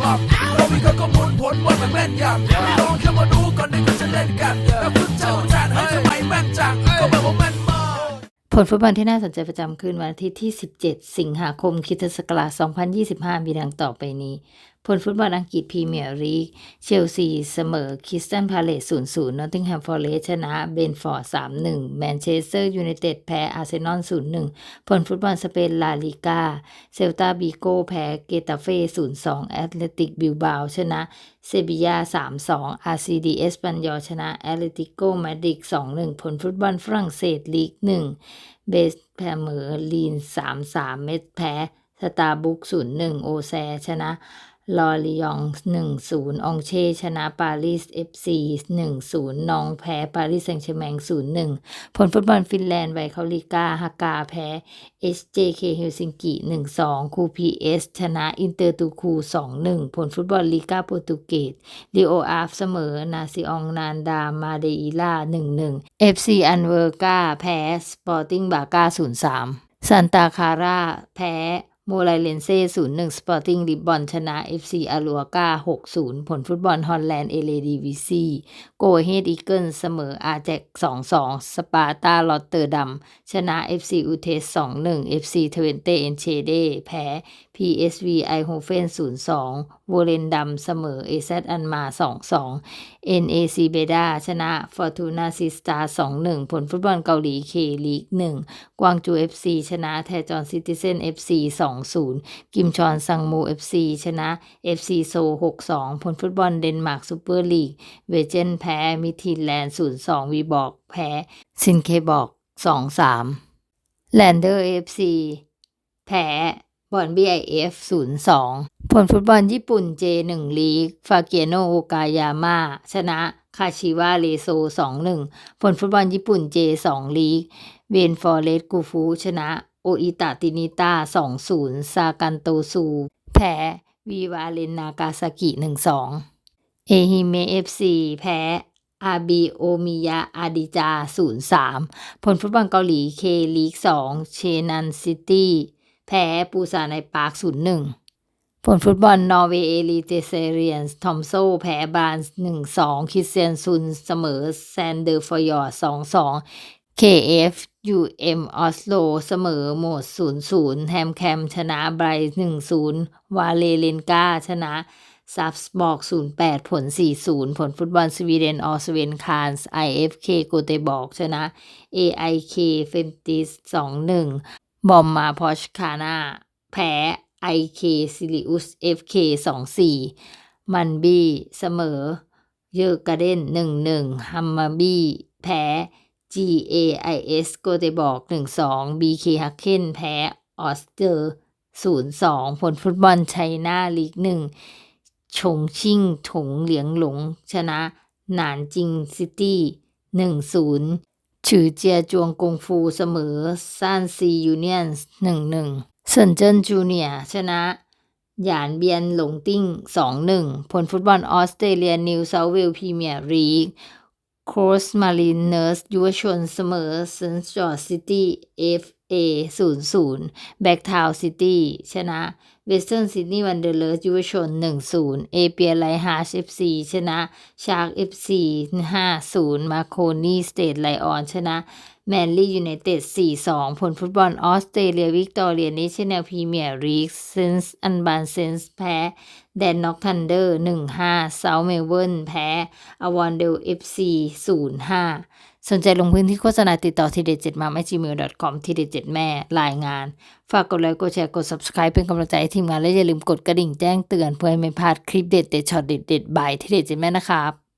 หลับเราวิเคราะห์ข้อมูลผลว่ามันแม่นยำไม่ลองแค่มาดูก่อนที่เขาจะเล่นกันแล้วคุณเจ้าจานให้ทำไมแม่นจังก็แบบว่าแม่นมากผลฟุตบอลที่น่าสนใจประจำคืนวันอาทิตย์ที่ 17 สิงหาคมคิทศักราช 2025 มีดังต่อไปนี้ ผลฟุตบอลอังกฤษพรีเมียร์ลีกเชลซีเสมอคริสตันพาเลส0-0นอตติงแฮมฟอร์เรสชนะเบนฟอร์ด3-1 แมนเชสเตอร์ยูไนเต็ดแพ้อาร์เซนอล0-1 ผลฟุตบอลสเปนลาลิกาเซลตาบิโกแพ้เกตาเฟ่0-2 แอตเลติกบิลบาชนะเซบียา 3-2 RCD เอสปันยอชนะแอตเลติโกมาดริด2-1 ผลฟุตบอลฝรั่งเศสลีก 1 เบสแพเมอร์ลีน 3-3 เมดแพ้สตาร์บุก0-1 โอแซชนะ ลอริยอง1-0องเช่ชนะปารีส FC 1-0นองแพ้ปารีสแซงต์แชร์แมง0-1ผลฟุตบอลฟินแลนด์ไวเขาลิกาฮากาแพ้ SJK เฮลซิงกิ1-2คูพีเอสชนะอินเตอร์ตูคู2-1ผลฟุตบอลลีกาโปรตุเกสลีโออาฟเสมอ นาซิองนานดามาเดอีล่า1-1 FC อันเวอร์กาแพ้สปอร์ติ้งบาก้า0-3ซันตาคาร่าแพ้ โมไลเลนเซ่0-1สปอร์ติ้งลิบบอนชนะ FC อาลัวกา6-0ผลฟุตบอลฮอลแลนด์เอเลดีวีซีโกเฮดอีเกิลเสมออาแจก2-2สปาร์ตาลอตเตอร์ดัมชนะ FC อูเทส2-1 FC เทเวนเตเอนเชเดแพ้ PSV ไอโฮเฟน0-2โวเลนดัมเสมอ AZ อันมา 2-2 NAC เบดาชนะ Fortuna s i s t a r 2-1 ผลฟุตบอลเกาหลี K ลีก 1 กวางจู FC ชนะแทจอนซิติเซน FC 2-0 กิมชอนซังมู FC ชนะ FC โซ6-2 ผลฟุตบอลเดนมาร์กซูเปอร์ลีก เวเจนแพ้ มิทินแลนด์ 0-2 วีบอกแพ้ ซินเคบอก 2-3 แลนเดอร์ FC แพ้ บอล BIF 0-2 ผลฟุตบอลญี่ปุ่น J1 ลีก ฟาเกียโนโอกายาม่าชนะคาชิวาเลโซ 2-1 ผลฟุตบอลญี่ปุ่น J2 ลีก เวนฟอร์เรสกูฟู ชนะ โออิตาตินิต้า2-0 ซากันโตซู แพ้วีวาเลนนากาซากิ 1-2 เอฮิเมเอฟซีแพ้อาบีโอมิยะอาดิจา 0-3 ผลฟุตบอลเกาหลีเคลีก 2 เชนันซิตี้ แพ้ปูซานในปาร์ค0-1ผลฟุตบอลนอร์เวย์เอลิเตเซเรียนทอมโซแพ้บาน1-2คิเซียนซุนเสมอแซนเดอร์ฟอยอร์2-2 KF UM ออสโลเสมอโหมด 0-0 แฮมแคมชนะไบรท์1-0 วาเลเลนกาชนะซับสบอก 08 ผล 40 ผลฟุตบอลสวีเดนออสเวนคานส์ IFK โกเตบอกชนะ AIK เฟนติส 2-1 บอมมาพอชคานาแพ้ IK ซิลิอุส FK 2-4มันบี้เสมอ เยอร์กาเดน1-1ฮัมมาบี้แพ้ GAIS โกเตบอก1-2 BK ฮักเคนแพ้ออสเตอร์0-2ผลฟุตบอลไชน่าลีก1ชงชิ่งถงเหลียงหลงชนะ หนานจิงซิตี้1-0 ฉือเจียจวงกงฟูเสมอซานซียูเนียนส์1-1เซินเจิ้นจูเนียชนะหยานเบียนหลงติ้ง2-1ผลฟุตบอลออสเตรเลียนิวเซาท์เวลพรีเมียร์ลีกโครสมารินเนอร์สยุวชนเสมอเซนต์จอร์จซิตี้เอฟ 0-0 แบ็กทาวซิตี้ชนะเวสเทิร์นซิดนีย์วันเดอร์เลอร์ยุวชน 1-0 เอเปียไลฮาร์ช FC ชนะชาร์กเอฟซี5-0 มาโคนีสเตทไลออนชนะแมนลี่ยูไนเต็ด 4-2 ผลฟุตบอลออสเตรเลียวิกตอเรียเนชั่นแนลพรีเมียร์ลีกเซนส์อันบานเซนส์แพ้ แดนน็อกทันเดอร์ 1-5 เซาท์เมลเบิร์นแพ้อวอนเดลเอฟซี0-5 สนใจลงพื้นที่โฆษณาติดต่อทีเด็ด7มาไม่ gmail.com ทีเด็ด7แม่รายงาน ฝากกดไลค์กดแชร์กด subscribe เป็นกำลังใจให้ทีมงานและอย่าลืมกดกระดิ่งแจ้งเตือนเพื่อให้ไม่พลาดคลิปเด็ดเด็ดช็อตเด็ดเด็ดบายทีเด็ด7แม่นะครับ